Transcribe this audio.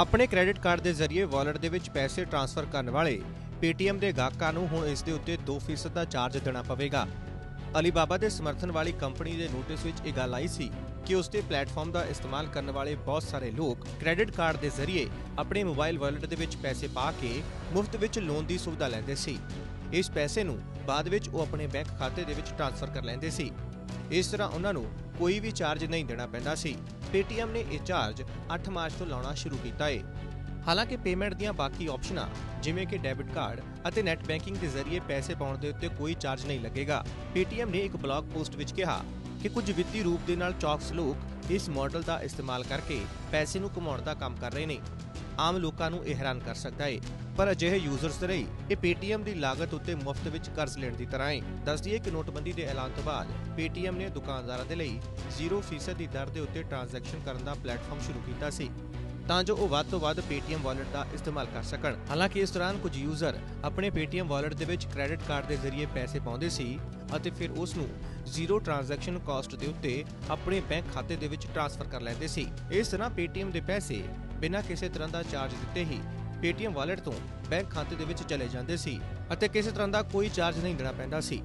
ਆਪਣੇ credit card ਦੇ ਜ਼ਰੀਏ ਵਾਲਟ ਦੇ ਵਿੱਚ ਪੈਸੇ ਟ੍ਰਾਂਸਫਰ ਕਰਨ ਵਾਲੇ Paytm ਦੇ ਗਾਹਕਾਂ ਨੂੰ ਹੁਣ ਇਸ ਦੇ ਉੱਤੇ 2% ਦਾ ਚਾਰਜ ਦੇਣਾ ਪਵੇਗਾ। ਅਲੀਬਾਬਾ ਦੇ ਸਮਰਥਨ ਵਾਲੀ ਕੰਪਨੀ ਦੇ ਨੋਟਿਸ ਵਿੱਚ ਇਹ ਗੱਲ ਆਈ ਸੀ ਕਿ ਉਸ ਦੇ ਪਲੇਟਫਾਰਮ ਦਾ ਇਸਤੇਮਾਲ ਕਰਨ ਵਾਲੇ ਬਹੁਤ ਸਾਰੇ ਲੋਕ ਕ੍ਰੈਡਿਟ ਕਾਰਡ ਦੇ ਜ਼ਰੀਏ ਆਪਣੇ ਮੋਬਾਈਲ ਵਾਲਟ ਦੇ ਵਿੱਚ ਪੈਸੇ ਪਾ ਕੇ ਮੁਫਤ ਵਿੱਚ ਲੋਨ ਦੀ ਸੁਵਿਧਾ ਲੈਂਦੇ ਸੀ। ਇਸ ਪੈਸੇ ਨੂੰ ਬਾਅਦ ਵਿੱਚ ਉਹ ਆਪਣੇ ਬੈਂਕ ਖਾਤੇ ਦੇ ਵਿੱਚ ਟ੍ਰਾਂਸਫਰ ਕਰ ਲੈਂਦੇ ਸੀ। ਇਸ ਤਰ੍ਹਾਂ ਉਹਨਾਂ ਨੂੰ ਕੋਈ ਵੀ ਚਾਰਜ ਨਹੀਂ ਦੇਣਾ ਪੈਂਦਾ ਸੀ। Paytm ਨੇ ਇਹ ਚਾਰਜ 8 ਮਾਰਚ ਤੋਂ ਲਾਉਣਾ ਸ਼ੁਰੂ ਕੀਤਾ ਹੈ ਹਾਲਾਂਕਿ ਪੇਮੈਂਟ ਦੀਆਂ ਬਾਕੀ ਆਪਸ਼ਨਾਂ, ਜਿਵੇਂ ਕਿ ਡੈਬਿਟ ਕਾਰਡ ਅਤੇ ਨੈਟ ਬੈਂਕਿੰਗ ਦੇ ਜ਼ਰੀਏ ਪੈਸੇ ਪਾਉਣ ਦੇ ਉੱਤੇ ਕੋਈ ਚਾਰਜ ਨਹੀਂ ਲੱਗੇਗਾ Paytm ਨੇ ਇੱਕ ਬਲੌਗ ਪੋਸਟ ਵਿੱਚ ਕਿਹਾ ਕਿ ਕੁਝ ਵਿੱਤੀ ਰੂਪ ਦੇ ਨਾਲ ਚੌਕਸ ਲੋਕ ਇਸ ਮਾਡਲ ਦਾ ਇਸਤੇਮਾਲ ਕਰਕੇ ਪੈਸੇ ਨੂੰ ਕਮਾਉਣ ਦਾ ਕੰਮ ਕਰ ਰਹੇ ਨੇ। ਆਮ ਲੋਕਾਂ ਨੂੰ ਇਹ ਹੈਰਾਨ ਕਰ ਸਕਦਾ ਹੈ ਪਰ ਅਜਿਹੇ ਯੂਜ਼ਰਸ ਦੇ ਲਈ ਇਹ Paytm ਦੀ ਲਾਗਤ ਉੱਤੇ ਮੁਫਤ ਵਿੱਚ ਕਰਜ਼ ਲੈਣ ਦੀ ਤਰ੍ਹਾਂ ਹੈ ਦੱਸਦੀ ਹੈ ਕਿ ਨੋਟਬੰਦੀ ਦੇ ਐਲਾਨ ਤੋਂ ਬਾਅਦ Paytm ਨੇ ਦੁਕਾਨਦਾਰਾਂ ਦੇ ਲਈ 0% ਦੀ ਦਰ ਦੇ ਉੱਤੇ ਟ੍ਰਾਂਜੈਕਸ਼ਨ ਕਰਨ ਦਾ ਪਲੇਟਫਾਰਮ ਸ਼ੁਰੂ ਕੀਤਾ ਸੀ, ਤਾਂ ਜੋ ਉਹ ਵੱਧ ਤੋਂ ਵੱਧ Paytm ਵਾਲਟ ਦਾ ਇਸਤੇਮਾਲ ਕਰ ਸਕਣ। ਹਾਲਾਂਕਿ ਇਸ ਦੌਰਾਨ ਕੁਝ ਯੂਜ਼ਰ ਆਪਣੇ Paytm ਵਾਲਟ ਦੇ ਵਿੱਚ ਕ੍ਰੈਡਿਟ ਕਾਰਡ ਦੇ ਜ਼ਰੀਏ ਪੈਸੇ ਪਾਉਂਦੇ ਸੀ ਅਤੇ ਫਿਰ ਉਸ ਨੂੰ ਜ਼ੀਰੋ ਟ੍ਰਾਂਜੈਕਸ਼ਨ ਕਾਸਟ ਦੇ ਉੱਤੇ ਆਪਣੇ ਬੈਂਕ ਖਾਤੇ ਦੇ ਵਿੱਚ ਟ੍ਰਾਂਸਫਰ ਕਰ ਲੈਂਦੇ ਸੀ। ਇਸ ਤਰ੍ਹਾਂ Paytm ਦੇ ਪੈਸੇ ਬਿਨਾਂ ਕਿਸੇ ਤਰ੍ਹਾਂ ਦਾ ਚਾਰਜ ਦਿੱਤੇ ਹੀ ਪੇਟੀਐਮ ਵਾਲਟ ਤੋਂ ਬੈਂਕ ਖਾਤੇ ਦੇ ਵਿੱਚ ਚਲੇ ਜਾਂਦੇ ਸੀ ਅਤੇ ਕਿਸੇ ਤਰ੍ਹਾਂ ਦਾ ਕੋਈ ਚਾਰਜ ਨਹੀਂ ਦੇਣਾ ਪੈਂਦਾ ਸੀ।